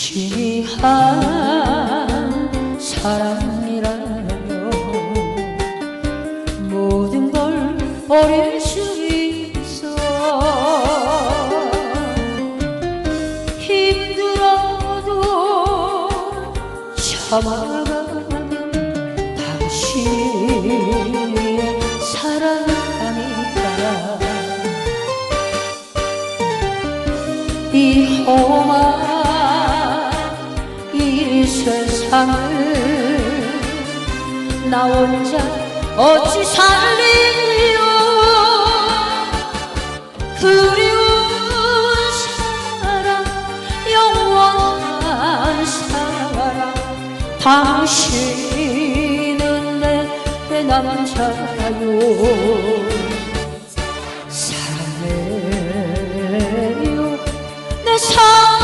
신이한 사랑이라요 모든 걸 버릴 수 있어. 힘들어도 참아가면 당신의 사랑이니까. 이 험한 세상을 나 혼자 어찌 살리요 그리운 사랑 영원한 사랑 당신은 내, 내 남자요. 사랑해요. 내 사랑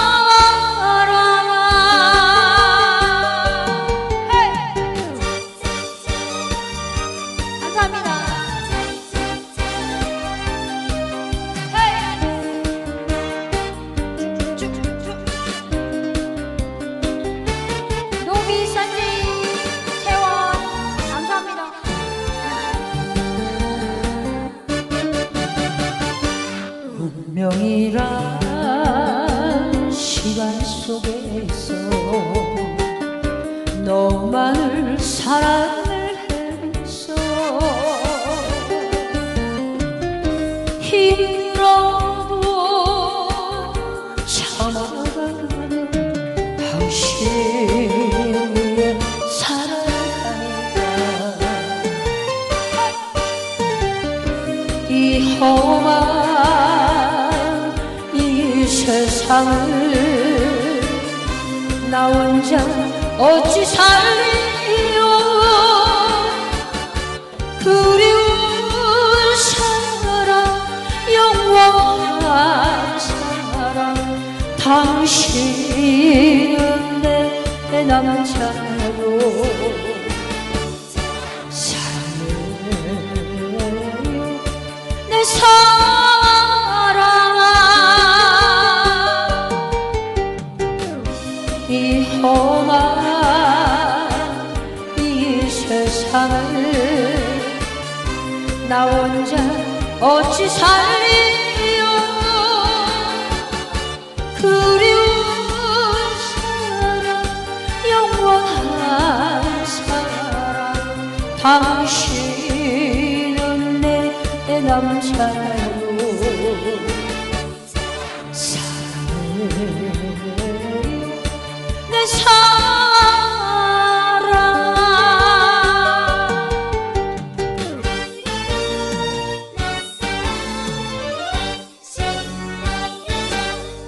운명이란 시간 속에서 너만을 사랑을 했어 힘들어도 참아가는 당신의 사랑하니까 이 험한 이 세상을 나 혼자 어찌 살리요 그리운 사랑 영원한 사랑 당신은 내, 내 남자요 험한 이 세상을 나 혼자 어찌 살리요 그리운 사랑 영원한 사랑 당신은 내, 내 남자요. 사랑해요